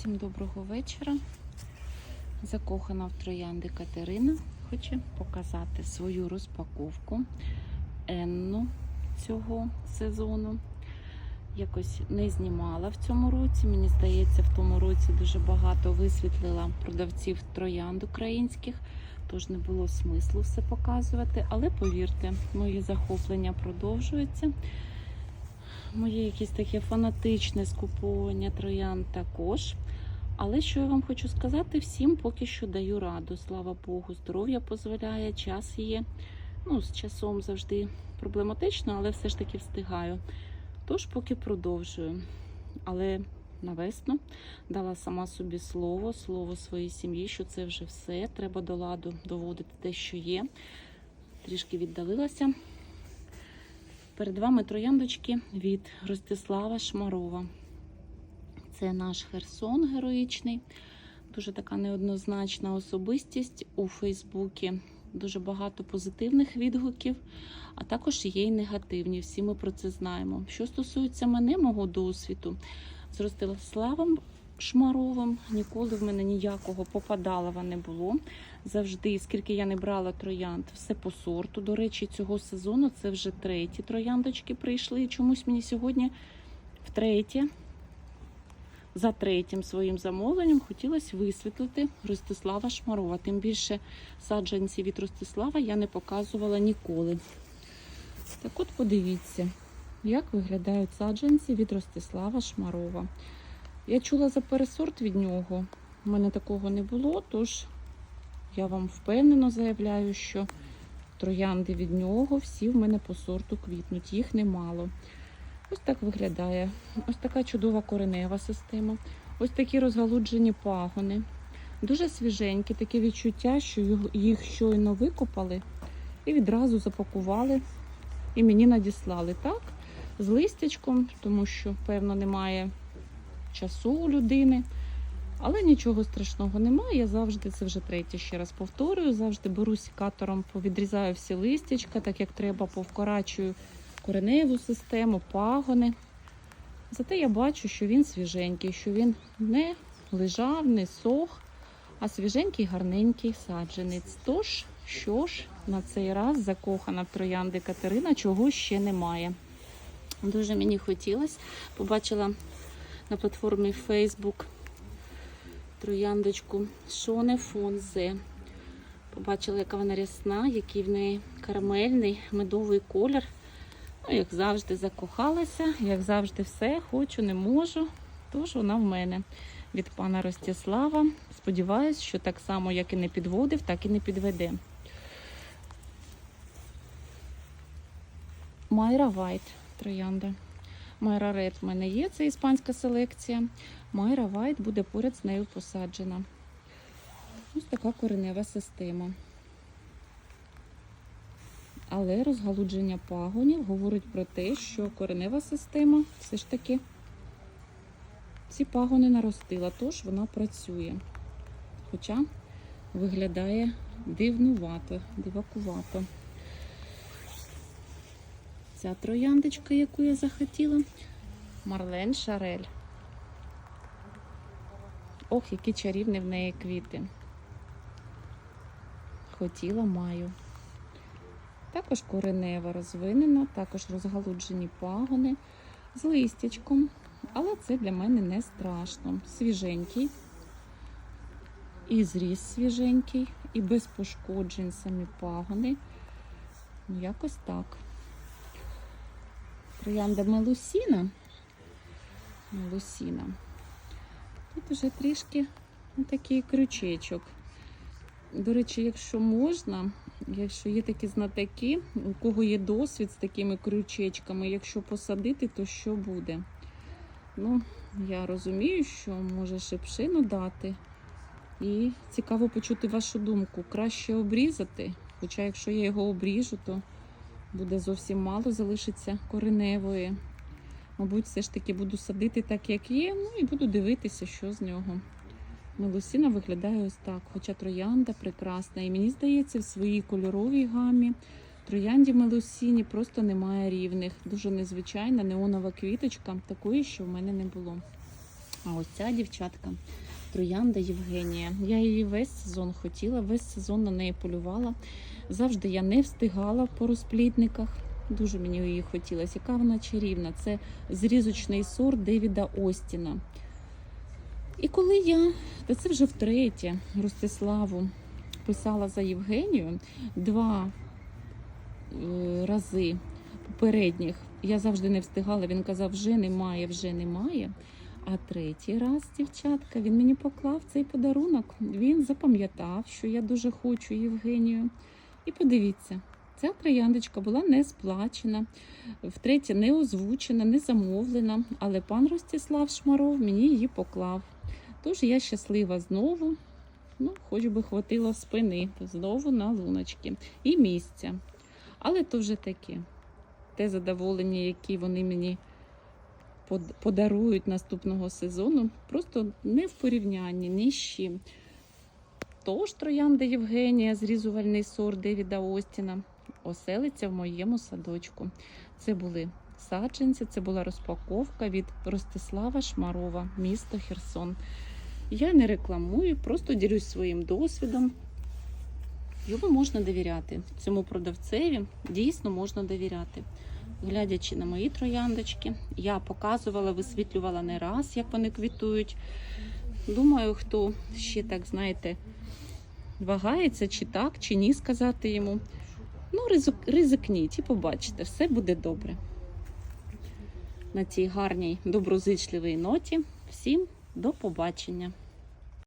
Всім доброго вечора. Закохана в троянди Катерина хоче показати свою розпаковку Енну цього сезону. Якось не знімала в цьому році. Мені здається, в тому році дуже багато висвітлила продавців троянд українських, тож не було смислу все показувати. Але повірте, мої захоплення продовжуються. Моє якесь таке фанатичне скуповування троянд також. Але що я вам хочу сказати, всім поки що даю раду. Слава Богу, здоров'я дозволяє, час є. Ну, з часом завжди проблематично, але все ж таки встигаю. Тож поки продовжую. Але на весну дала сама собі слово, слово своїй сім'ї, що це вже все. Треба до ладу доводити те, що є. Трішки віддалилася. Перед вами трояндочки від Ростислава Шмарова. Це наш Херсон героїчний, дуже така неоднозначна особистість у Фейсбуці. Дуже багато позитивних відгуків, а також є й негативні. Всі ми про це знаємо. Що стосується мене, мого досвіду, з Ростиславом Шмаровим ніколи в мене ніякого попадалова не було. Завжди, скільки я не брала троянд, все по сорту. До речі, цього сезону це вже треті трояндочки прийшли. Чомусь мені сьогодні втретє, за третім своїм замовленням хотілося висвітлити Ростислава Шмарова. Тим більше саджанці від Ростислава я не показувала ніколи. Так от подивіться, як виглядають саджанці від Ростислава Шмарова. Я чула за пересорт від нього. У мене такого не було, тож я вам впевнено заявляю, що троянди від нього всі в мене по сорту квітнуть, їх немало. Ось так виглядає. Ось така чудова коренева система. Ось такі розгалуджені пагони. Дуже свіженькі, таке відчуття, що їх- щойно викопали і відразу запакували і мені надіслали. Так, з листячком, тому що, певно, немає часу у людини. Але нічого страшного немає. Я завжди це вже третє ще раз повторюю. Завжди беру сікатором, повідрізаю всі листячка, так як треба, повкорачую кореневу систему, пагони. Зате я бачу, що він свіженький, що він не лежав, не сох, а свіженький, гарненький саджанець. Тож, що ж, на цей раз закохана в троянди Катерина, чого ще немає. Дуже мені хотілося. Побачила на платформі Facebook трояндочку Шоне Фонзе. Побачила, яка вона рясна, який в неї карамельний медовий колір. Ну, як завжди, закохалася, як завжди, все хочу, не можу. Тож вона в мене від пана Ростислава. Сподіваюсь, що так само, як і не підводив, так і не підведе. Майра Вайт троянда. Майра Ред в мене є, це іспанська селекція. Майра Вайт буде поряд з нею посаджена. Ось така коренева система. Але розгалудження пагонів говорить про те, що коренева система все ж таки ці пагони наростила, тож вона працює. Хоча виглядає дивнувато, дивакувато. Ця трояндочка, яку я захотіла, Марлен Шарель. Ох, які чарівні в неї квіти. Хотіла маю. Також коренева розвинена, також розгалуджені пагони з листячком. Але це для мене не страшно. Свіженький, і зріс свіженький, і без пошкоджень самі пагони. Ну, якось так. Троянда Мелусіна. Мелусіна. Тут вже трішки такий крючечок. До речі, якщо можна, якщо є такі знатоки, у кого є досвід з такими крючечками, якщо посадити, то що буде? Ну, я розумію, що може шипшину дати. І цікаво почути вашу думку. Краще обрізати. Хоча, якщо я його обріжу, то буде зовсім мало, залишиться кореневої. Мабуть, все ж таки буду садити так, як є, ну і буду дивитися, що з нього. Мелусіна виглядає ось так, хоча троянда прекрасна. І мені здається, в своїй кольоровій гамі троянді Мелусіні просто немає рівних. Дуже незвичайна неонова квіточка, такої, що в мене не було. А ось ця дівчатка, троянда Євгенія. Я її весь сезон хотіла, весь сезон на неї полювала. Завжди я не встигала по розплідниках. Дуже мені її хотілося. Яка вона чарівна. Це зрізочний сорт Девіда Остіна. І коли я, та це вже втретє, Ростиславу писала за Євгенію два е, рази попередніх, я завжди не встигала. Він казав, вже немає, вже немає. А третій раз, дівчатка, він мені поклав цей подарунок. Він запам'ятав, що я дуже хочу Євгенію. І подивіться, ця трояндочка була не сплачена, втретє не озвучена, не замовлена, але пан Ростислав Шмаров мені її поклав. Тож я щаслива знову. Ну, хоч би хватило спини знову на луночки і місця. Але то вже таке. Те задоволення, яке вони мені подарують наступного сезону, просто не в порівнянні ні з чим. Тож троянда Євгенія, зрізувальний сорт Девіда Остіна, оселиться в моєму садочку. Це були саджанці, це була розпаковка від Ростислава Шмарова, місто Херсон. Я не рекламую, просто ділюсь своїм досвідом. Йому можна довіряти. Цьому продавцеві дійсно можна довіряти. Глядячи на мої трояндочки, я показувала, висвітлювала не раз, як вони квітують. Думаю, хто ще так, знаєте, вагається, чи так, чи ні сказати йому. Ну, ризикніть і побачите, все буде добре. На цій гарній доброзичливій ноті. Всім до побачення!